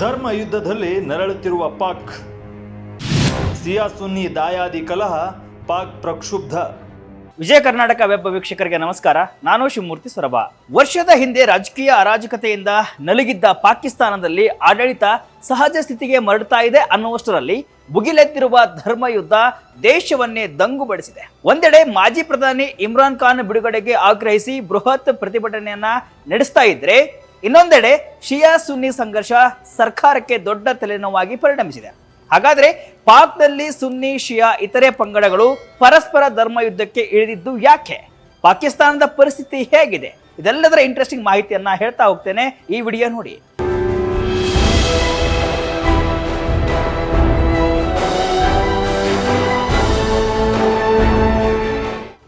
ಧರ್ಮ ಯುದ್ಧದಲ್ಲಿ ನರಳುತ್ತಿರುವ ಪಾಕ್. ಸಿಯಾ ಸುನ್ನಿ ದಾಯಾದಿ ಕಲಹ, ಪಾಕ್ ಪ್ರಕ್ಷುಬ್ಧ. ವಿಜಯ ಕರ್ನಾಟಕ ವೆಬ್ ವೀಕ್ಷಕರಿಗೆ ನಮಸ್ಕಾರ. ನಾನು ಶಿವಮೂರ್ತಿ ಸೊರಬ. ವರ್ಷದ ಹಿಂದೆ ರಾಜಕೀಯ ಅರಾಜಕತೆಯಿಂದ ನಲುಗಿದ್ದ ಪಾಕಿಸ್ತಾನದಲ್ಲಿ ಆಡಳಿತ ಸಹಜ ಸ್ಥಿತಿಗೆ ಮರಡ್ತಾ ಇದೆ ಅನ್ನುವಷ್ಟರಲ್ಲಿ ಬುಗಿಲೆದ್ದಿರುವ ಧರ್ಮ ಯುದ್ಧ ದೇಶವನ್ನೇ ದಂಗುಬಡಿಸಿದೆ ಒಂದೆಡೆ ಮಾಜಿ ಪ್ರಧಾನಿ ಇಮ್ರಾನ್ ಖಾನ್ ಬಿಡುಗಡೆಗೆ ಆಗ್ರಹಿಸಿ ಬೃಹತ್ ಪ್ರತಿಭಟನೆಯನ್ನ ನಡೆಸ್ತಾ ಇದ್ರೆ ಇನ್ನೊಂದೆಡೆ ಶಿಯಾ ಸುನ್ನಿ ಸಂಘರ್ಷ ಸರ್ಕಾರಕ್ಕೆ ದೊಡ್ಡ ತಲೆನೋವಾಗಿ ಪರಿಣಮಿಸಿದೆ. ಹಾಗಾದ್ರೆ ಪಾಕ್ನಲ್ಲಿ ಸುನ್ನಿ, ಶಿಯಾ ಇತರೆ ಪಂಗಡಗಳು ಪರಸ್ಪರ ಧರ್ಮ ಯುದ್ಧಕ್ಕೆ ಇಳಿದಿದ್ದು ಯಾಕೆ? ಪಾಕಿಸ್ತಾನದ ಪರಿಸ್ಥಿತಿ ಹೇಗಿದೆ? ಇದೆಲ್ಲದರ ಇಂಟ್ರೆಸ್ಟಿಂಗ್ ಮಾಹಿತಿಯನ್ನ ಹೇಳ್ತಾ ಹೋಗ್ತೇನೆ ಈ ವಿಡಿಯೋ ನೋಡಿ.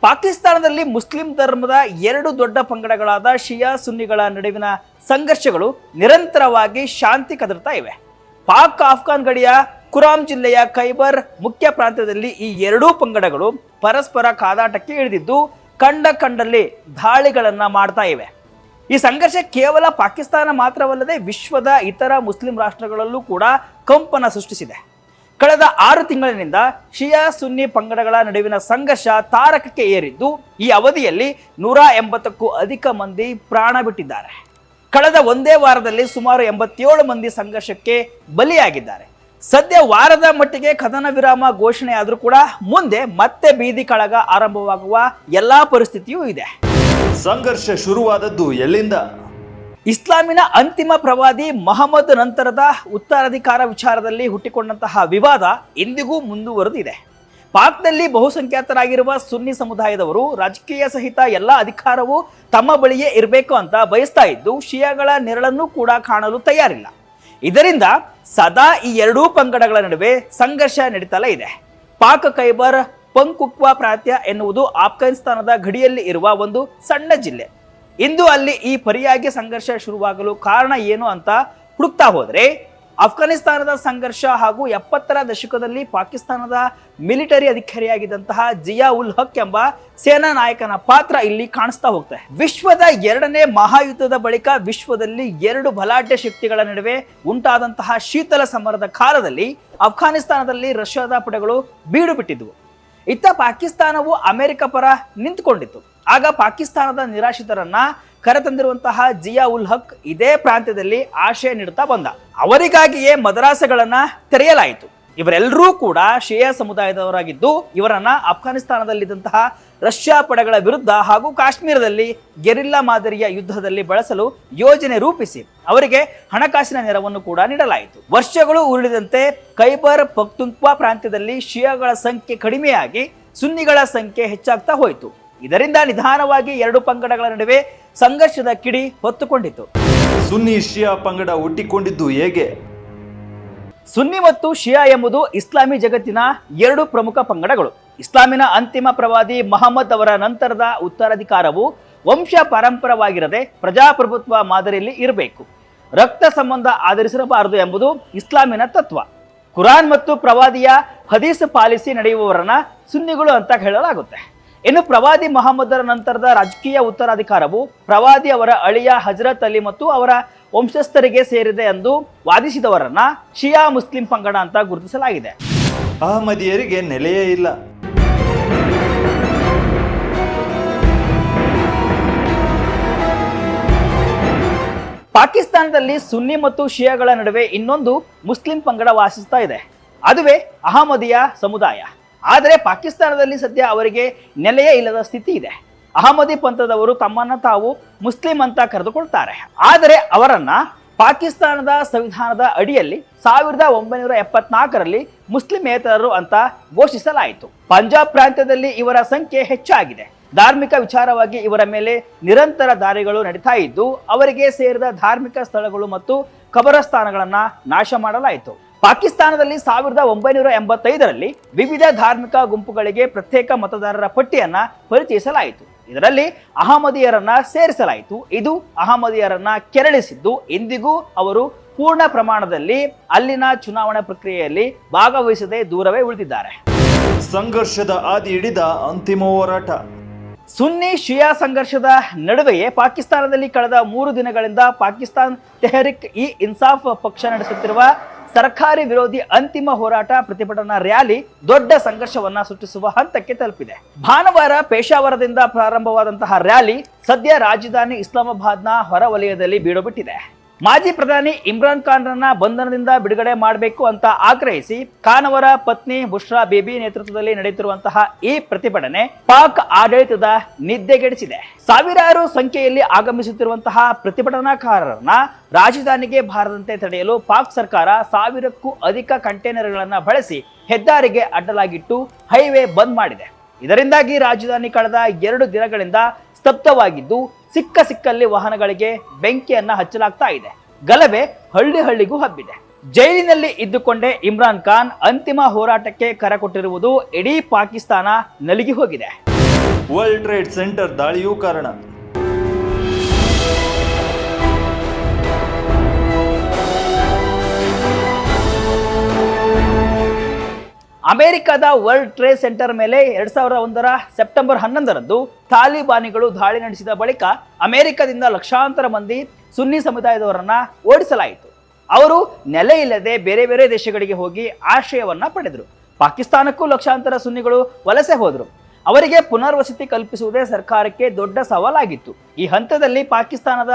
ಪಾಕಿಸ್ತಾನದಲ್ಲಿ ಮುಸ್ಲಿಂ ಧರ್ಮದ ಎರಡು ದೊಡ್ಡ ಪಂಗಡಗಳಾದ ಶಿಯಾ ಸುನ್ನಿಗಳ ನಡುವಿನ ಸಂಘರ್ಷಗಳು ನಿರಂತರವಾಗಿ ಶಾಂತಿ ಕದರ್ತಾ ಇವೆ. ಪಾಕ್ ಆಫ್ಘಾನ್ ಗಡಿಯ ಕುರಾಮ್ ಜಿಲ್ಲೆಯ ಖೈಬರ್ ಮುಖ್ಯ ಪ್ರಾಂತ್ಯದಲ್ಲಿ ಈ ಎರಡೂ ಪಂಗಡಗಳು ಪರಸ್ಪರ ಕಾದಾಟಕ್ಕೆ ಇಳಿದಿದ್ದು, ಕಂಡ ಕಂಡಲ್ಲಿ ದಾಳಿಗಳನ್ನು ಮಾಡ್ತಾ ಇವೆ. ಈ ಸಂಘರ್ಷ ಕೇವಲ ಪಾಕಿಸ್ತಾನ ಮಾತ್ರವಲ್ಲದೆ ವಿಶ್ವದ ಇತರ ಮುಸ್ಲಿಂ ರಾಷ್ಟ್ರಗಳಲ್ಲೂ ಕೂಡ ಕಂಪನ ಸೃಷ್ಟಿಸಿದೆ. ಕಳೆದ ಆರು ತಿಂಗಳಿನಿಂದ ಶಿಯಾ ಸುನ್ನಿ ಪಂಗಡಗಳ ನಡುವಿನ ಸಂಘರ್ಷ ತಾರಕಕ್ಕೆ ಏರಿದ್ದು, ಈ ಅವಧಿಯಲ್ಲಿ ನೂರ ಎಂಬತ್ತಕ್ಕೂ ಅಧಿಕ ಮಂದಿ ಪ್ರಾಣ ಬಿಟ್ಟಿದ್ದಾರೆ. ಕಳೆದ ಒಂದೇ ವಾರದಲ್ಲಿ ಸುಮಾರು ಎಂಬತ್ತೇಳು ಮಂದಿ ಸಂಘರ್ಷಕ್ಕೆ ಬಲಿಯಾಗಿದ್ದಾರೆ. ಸದ್ಯ ವಾರದ ಮಟ್ಟಿಗೆ ಕದನ ವಿರಾಮ ಘೋಷಣೆ ಆದರೂ ಕೂಡ ಮುಂದೆ ಮತ್ತೆ ಬೀದಿ ಕಳಗ ಆರಂಭವಾಗುವ ಎಲ್ಲಾ ಪರಿಸ್ಥಿತಿಯೂ ಇದೆ. ಸಂಘರ್ಷ ಶುರುವಾದದ್ದು ಎಲ್ಲಿಂದ? ಇಸ್ಲಾಮಿನ ಅಂತಿಮ ಪ್ರವಾದಿ ಮಹಮ್ಮದ್ ನಂತರದ ಉತ್ತರಾಧಿಕಾರ ವಿಚಾರದಲ್ಲಿ ಹುಟ್ಟಿಕೊಂಡಂತಹ ವಿವಾದ ಇಂದಿಗೂ ಮುಂದುವರೆದಿದೆ. ಪಾಕ್ನಲ್ಲಿ ಬಹುಸಂಖ್ಯಾತರಾಗಿರುವ ಸುನ್ನಿ ಸಮುದಾಯದವರು ರಾಜಕೀಯ ಸಹಿತ ಎಲ್ಲ ಅಧಿಕಾರವೂ ತಮ್ಮ ಬಳಿಯೇ ಇರಬೇಕು ಅಂತ ಬಯಸ್ತಾ ಇದ್ದು, ಶಿಯಾಗಳ ನೆರಳನ್ನು ಕೂಡ ಕಾಣಲು ತಯಾರಿಲ್ಲ. ಇದರಿಂದ ಸದಾ ಈ ಎರಡೂ ಪಂಗಡಗಳ ನಡುವೆ ಸಂಘರ್ಷ ನಡೀತಲೇ ಇದೆ. ಪಾಕ್ ಖೈಬರ್ ಪಂಕುಕ್ವಾ ಪ್ರಾಂತ್ಯ ಎನ್ನುವುದು ಆಫ್ಘಾನಿಸ್ತಾನದ ಗಡಿಯಲ್ಲಿ ಇರುವ ಒಂದು ಸಣ್ಣ ಜಿಲ್ಲೆ. ಇಂದು ಅಲ್ಲಿ ಈ ಪರಿಯಾಗಿ ಸಂಘರ್ಷ ಶುರುವಾಗಲು ಕಾರಣ ಏನು ಅಂತ ಹುಡುಕ್ತಾ ಹೋದರೆ ಅಫ್ಘಾನಿಸ್ತಾನದ ಸಂಘರ್ಷ ಹಾಗೂ ಎಪ್ಪತ್ತರ ದಶಕದಲ್ಲಿ ಪಾಕಿಸ್ತಾನದ ಮಿಲಿಟರಿ ಅಧಿಕಾರಿಯಾಗಿದ್ದಂತಹ ಜಿಯಾ ಉಲ್ ಹಕ್ ಎಂಬ ಸೇನಾ ನಾಯಕನ ಪಾತ್ರ ಇಲ್ಲಿ ಕಾಣಿಸ್ತಾ ಹೋಗ್ತದೆ ವಿಶ್ವದ ಎರಡನೇ ಮಹಾಯುದ್ಧದ ಬಳಿಕ ವಿಶ್ವದಲ್ಲಿ ಎರಡು ಬಲಾಢ್ಯ ಶಕ್ತಿಗಳ ನಡುವೆ ಉಂಟಾದಂತಹ ಶೀತಲ ಸಮರದ ಕಾಲದಲ್ಲಿ ಅಫ್ಘಾನಿಸ್ತಾನದಲ್ಲಿ ರಷ್ಯಾದ ಪಡೆಗಳು ಬೀಡು ಬಿಟ್ಟಿದ್ವು ಇತ್ತ ಪಾಕಿಸ್ತಾನವು ಅಮೆರಿಕ ಪರ ನಿಂತುಕೊಂಡಿತ್ತು. ಆಗ ಪಾಕಿಸ್ತಾನದ ನಿರಾಶ್ರಿತರನ್ನ ಕರೆತಂದಿರುವಂತಹ ಜಿಯಾ ಉಲ್ ಹಕ್ ಇದೇ ಪ್ರಾಂತ್ಯದಲ್ಲಿ ಆಶಯ ನೀಡುತ್ತಾ ಬಂದ. ಅವರಿಗಾಗಿಯೇ ಮದ್ರಾಸಗಳನ್ನ ತೆರೆಯಲಾಯಿತು. ಇವರೆಲ್ಲರೂ ಕೂಡ ಶಿಯಾ ಸಮುದಾಯದವರಾಗಿದ್ದು ಇವರನ್ನ ಅಫ್ಘಾನಿಸ್ತಾನದಲ್ಲಿದ್ದಂತಹ ರಷ್ಯಾ ಪಡೆಗಳ ವಿರುದ್ಧ ಹಾಗೂ ಕಾಶ್ಮೀರದಲ್ಲಿ ಗೆರಿಲ್ಲಾ ಮಾದರಿಯ ಯುದ್ಧದಲ್ಲಿ ಬಳಸಲು ಯೋಜನೆ ರೂಪಿಸಿ ಅವರಿಗೆ ಹಣಕಾಸಿನ ನೆರವನ್ನು ಕೂಡ ನೀಡಲಾಯಿತು. ವರ್ಷಗಳು ಉರುಳಿದಂತೆ ಖೈಬರ್ ಪಕ್ತುಂಕ್ವಾ ಪ್ರಾಂತ್ಯದಲ್ಲಿ ಶಿಯಾಗಳ ಸಂಖ್ಯೆ ಕಡಿಮೆಯಾಗಿ ಸುನ್ನಿಗಳ ಸಂಖ್ಯೆ ಹೆಚ್ಚಾಗ್ತಾ ಹೋಯಿತು. ಇದರಿಂದ ನಿಧಾನವಾಗಿ ಎರಡು ಪಂಗಡಗಳ ನಡುವೆ ಸಂಘರ್ಷದ ಕಿಡಿ ಹೊತ್ತುಕೊಂಡಿತು. ಸುನ್ನಿ ಶಿಯಾ ಪಂಗಡ ಹುಟ್ಟಿಕೊಂಡಿದ್ದು ಹೇಗೆ? ಸುನ್ನಿ ಮತ್ತು ಶಿಯಾ ಎಂಬುದು ಇಸ್ಲಾಮಿ ಜಗತ್ತಿನ ಎರಡು ಪ್ರಮುಖ ಪಂಗಡಗಳು. ಇಸ್ಲಾಮಿನ ಅಂತಿಮ ಪ್ರವಾದಿ ಮಹಮ್ಮದ್ ಅವರ ನಂತರದ ಉತ್ತರಾಧಿಕಾರವು ವಂಶ ಪರಂಪರವಾಗಿರದೆ ಪ್ರಜಾಪ್ರಭುತ್ವ ಮಾದರಿಯಲ್ಲಿ ಇರಬೇಕು. ರಕ್ತ ಸಂಬಂಧ ಆಧರಿಸಿರಬಾರದು ಎಂಬುದು ಇಸ್ಲಾಮಿನ ತತ್ವ. ಕುರಾನ್ ಮತ್ತು ಪ್ರವಾದಿಯ ಹದೀಸ್ ಪಾಲಿಸಿ ನಡೆಯುವವರನ್ನ ಸುನ್ನಿಗಳು ಅಂತ ಹೇಳಲಾಗುತ್ತೆ. ಇನ್ನು ಪ್ರವಾದಿ ಮಹಮ್ಮದರ ನಂತರದ ರಾಜಕೀಯ ಉತ್ತರಾಧಿಕಾರವು ಪ್ರವಾದಿ ಅವರ ಅಳಿಯ ಹಜರತ್ ಅಲಿ ಮತ್ತು ಅವರ ವಂಶಸ್ಥರಿಗೆ ಸೇರಿದೆ ಎಂದು ವಾದಿಸಿದವರನ್ನ ಶಿಯಾ ಮುಸ್ಲಿಂ ಪಂಗಡ ಅಂತ ಗುರುತಿಸಲಾಗಿದೆ. ಅಹಮದಿಯರಿಗೆ ನೆಲೆಯೇ ಇಲ್ಲ. ಪಾಕಿಸ್ತಾನದಲ್ಲಿ ಸುನ್ನಿ ಮತ್ತು ಶಿಯಾಗಳ ನಡುವೆ ಇನ್ನೊಂದು ಮುಸ್ಲಿಂ ಪಂಗಡ ವಾಸಿಸ್ತಾ ಇದೆ. ಅದುವೇ ಅಹಮದಿಯ ಸಮುದಾಯ. ಆದರೆ ಪಾಕಿಸ್ತಾನದಲ್ಲಿ ಸದ್ಯ ಅವರಿಗೆ ನೆಲೆಯೇ ಇಲ್ಲದ ಸ್ಥಿತಿ ಇದೆ. ಅಹಮದಿ ಪಂಥದವರು ತಮ್ಮನ್ನು ತಾವು ಮುಸ್ಲಿಂ ಅಂತ ಕರೆದುಕೊಳ್ತಾರೆ. ಆದರೆ ಅವರನ್ನ ಪಾಕಿಸ್ತಾನದ ಸಂವಿಧಾನದ ಅಡಿಯಲ್ಲಿ ಸಾವಿರದ ಒಂಬೈನೂರ ಎಪ್ಪತ್ನಾಲ್ಕರಲ್ಲಿ ಮುಸ್ಲಿಮೇತರರು ಅಂತ ಘೋಷಿಸಲಾಯಿತು. ಪಂಜಾಬ್ ಪ್ರಾಂತ್ಯದಲ್ಲಿ ಇವರ ಸಂಖ್ಯೆ ಹೆಚ್ಚಾಗಿದೆ. ಧಾರ್ಮಿಕ ವಿಚಾರವಾಗಿ ಇವರ ಮೇಲೆ ನಿರಂತರ ದಾರಿಗಳು ನಡೀತಾ ಇದ್ದು, ಅವರಿಗೆ ಸೇರಿದ ಧಾರ್ಮಿಕ ಸ್ಥಳಗಳು ಮತ್ತು ಕಬರಸ್ಥಾನಗಳನ್ನು ನಾಶ ಮಾಡಲಾಯಿತು. ಪಾಕಿಸ್ತಾನದಲ್ಲಿ ಸಾವಿರದ ಒಂಬೈನೂರ ಎಂಬತ್ತೈದರಲ್ಲಿ ವಿವಿಧ ಧಾರ್ಮಿಕ ಗುಂಪುಗಳಿಗೆ ಪ್ರತ್ಯೇಕ ಮತದಾರರ ಪಟ್ಟಿಯನ್ನು ಪರಿಚಯಿಸಲಾಯಿತು. ಇದರಲ್ಲಿ ಅಹಮದಿಯರನ್ನ ಸೇರಿಸಲಾಯಿತು. ಇದು ಅಹಮದಿಯರನ್ನ ಕೆರಳಿಸಿದ್ದು. ಇಂದಿಗೂ ಅವರು ಪೂರ್ಣ ಪ್ರಮಾಣದಲ್ಲಿ ಅಲ್ಲಿನ ಚುನಾವಣಾ ಪ್ರಕ್ರಿಯೆಯಲ್ಲಿ ಭಾಗವಹಿಸದೆ ದೂರವೇ ಉಳಿದಿದ್ದಾರೆ. ಸಂಘರ್ಷದ ಆದಿ ಹಿಡಿದ ಅಂತಿಮ ಹೋರಾಟ. ಸುನ್ನಿ ಶಿಯಾ ಸಂಘರ್ಷದ ನಡುವೆಯೇ ಪಾಕಿಸ್ತಾನದಲ್ಲಿ ಕಳೆದ ಮೂರು ದಿನಗಳಿಂದ ಪಾಕಿಸ್ತಾನ್ ತೆಹರಿಕ್ ಇ ಇನ್ಸಾಫ್ ಪಕ್ಷ ನಡೆಸುತ್ತಿರುವ ಸರ್ಕಾರಿ ವಿರೋಧಿ ಅಂತಿಮ ಹೋರಾಟ ಪ್ರತಿಭಟನಾ ರ್ಯಾಲಿ ದೊಡ್ಡ ಸಂಘರ್ಷವನ್ನ ಸೃಷ್ಟಿಸುವ ಹಂತಕ್ಕೆ ತಲುಪಿದೆ. ಭಾನುವಾರ ಪೇಶಾವರದಿಂದ ಪ್ರಾರಂಭವಾದಂತಹ ರ್ಯಾಲಿ ಸದ್ಯ ರಾಜಧಾನಿ ಇಸ್ಲಾಮಾಬಾದ್ನ ಹೊರವಲಯದಲ್ಲಿ ಬೀಡುಬಿಟ್ಟಿದೆ. ಮಾಜಿ ಪ್ರಧಾನಿ ಇಮ್ರಾನ್ ಖಾನ್ರನ್ನ ಬಂಧನದಿಂದ ಬಿಡುಗಡೆ ಮಾಡಬೇಕು ಅಂತ ಆಗ್ರಹಿಸಿ ಖಾನ್ ಅವರ ಪತ್ನಿ ಬುಷ್ರಾ ಬೇಬಿ ನೇತೃತ್ವದಲ್ಲಿ ನಡೆಯುತ್ತಿರುವಂತಹ ಈ ಪ್ರತಿಭಟನೆ ಪಾಕ್ ಆಡಳಿತದ ನಿದ್ದೆಗೆಡಿಸಿದೆ. ಸಾವಿರಾರು ಸಂಖ್ಯೆಯಲ್ಲಿ ಆಗಮಿಸುತ್ತಿರುವಂತಹ ಪ್ರತಿಭಟನಾಕಾರರನ್ನ ರಾಜಧಾನಿಗೆ ಬಾರದಂತೆ ತಡೆಯಲು ಪಾಕ್ ಸರ್ಕಾರ ಸಾವಿರಕ್ಕೂ ಅಧಿಕ ಕಂಟೈನರ್ಗಳನ್ನ ಬಳಸಿ ಹೆದ್ದಾರಿಗೆ ಅಡ್ಡಲಾಗಿಟ್ಟು ಹೈವೇ ಬಂದ್ ಮಾಡಿದೆ. ಇದರಿಂದಾಗಿ ರಾಜಧಾನಿ ಕಳೆದ ಎರಡು ದಿನಗಳಿಂದ ಸ್ತಬ್ಧವಾಗಿದ್ದು ಸಿಕ್ಕ ಸಿಕ್ಕಲ್ಲಿ ವಾಹನಗಳಿಗೆ ಬೆಂಕಿಯನ್ನ ಹಚ್ಚಲಾಗ್ತಾ ಇದೆ. ಗಲಭೆ ಹಳ್ಳಿ ಹಳ್ಳಿಗೂ ಹಬ್ಬಿದೆ. ಜೈಲಿನಲ್ಲಿ ಇದ್ದುಕೊಂಡೇ ಇಮ್ರಾನ್ ಖಾನ್ ಅಂತಿಮ ಹೋರಾಟಕ್ಕೆ ಕರೆ ಕೊಟ್ಟಿರುವುದು ಇಡೀ ಪಾಕಿಸ್ತಾನ ನಲಿಗಿ ಹೋಗಿದೆ. ವರ್ಲ್ಡ್ ಟ್ರೇಡ್ ಸೆಂಟರ್ ದಾಳಿಯೂ ಕಾರಣ. ಅಮೆರಿಕದ ವರ್ಲ್ಡ್ ಟ್ರೇಡ್ ಸೆಂಟರ್ ಮೇಲೆ ಎರಡ್ ಸಾವಿರದ ಒಂದರ ಸೆಪ್ಟೆಂಬರ್ ಹನ್ನೊಂದರಂದು ತಾಲಿಬಾನಿಗಳು ದಾಳಿ ನಡೆಸಿದ ಬಳಿಕ ಅಮೆರಿಕದಿಂದ ಲಕ್ಷಾಂತರ ಮಂದಿ ಸುನ್ನಿ ಸಮುದಾಯದವರನ್ನ ಓಡಿಸಲಾಯಿತು. ಅವರು ನೆಲೆ ಇಲ್ಲದೆ ಬೇರೆ ಬೇರೆ ದೇಶಗಳಿಗೆ ಹೋಗಿ ಆಶ್ರಯವನ್ನ ಪಡೆದರು. ಪಾಕಿಸ್ತಾನಕ್ಕೂ ಲಕ್ಷಾಂತರ ಸುನ್ನಿಗಳು ವಲಸೆ ಹೋದರು. ಅವರಿಗೆ ಪುನರ್ವಸತಿ ಕಲ್ಪಿಸುವುದೇ ಸರ್ಕಾರಕ್ಕೆ ದೊಡ್ಡ ಸವಾಲಾಗಿತ್ತು. ಈ ಹಂತದಲ್ಲಿ ಪಾಕಿಸ್ತಾನದ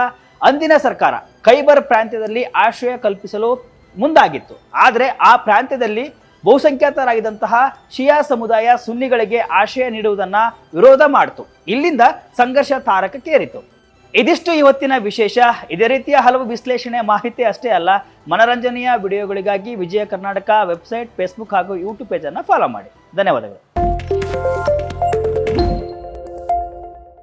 ಅಂದಿನ ಸರ್ಕಾರ ಖೈಬರ್ ಪ್ರಾಂತ್ಯದಲ್ಲಿ ಆಶ್ರಯ ಕಲ್ಪಿಸಲು ಮುಂದಾಗಿತ್ತು. ಆದರೆ ಆ ಪ್ರಾಂತ್ಯದಲ್ಲಿ ಬಹುಸಂಖ್ಯಾತರಾಗಿದ್ದಂತಹ ಶಿಯಾ ಸಮುದಾಯ ಸುನ್ನಿಗಳಿಗೆ ಆಶಯ ನೀಡುವುದನ್ನ ವಿರೋಧ ಮಾಡಿತು. ಇಲ್ಲಿಂದ ಸಂಘರ್ಷ ತಾರಕಕ್ಕೇರಿತು. ಇದಿಷ್ಟು ಇವತ್ತಿನ ವಿಶೇಷ. ಇದೇ ರೀತಿಯ ಹಲವು ವಿಶ್ಲೇಷಣೆ ಮಾಹಿತಿ ಅಷ್ಟೇ ಅಲ್ಲ, ಮನರಂಜನೆಯ ವಿಡಿಯೋಗಳಿಗಾಗಿ ವಿಜಯ ಕರ್ನಾಟಕ ವೆಬ್ಸೈಟ್, ಫೇಸ್ಬುಕ್ ಹಾಗೂ ಯೂಟ್ಯೂಬ್ ಪೇಜನ್ನು ಫಾಲೋ ಮಾಡಿ. ಧನ್ಯವಾದಗಳು.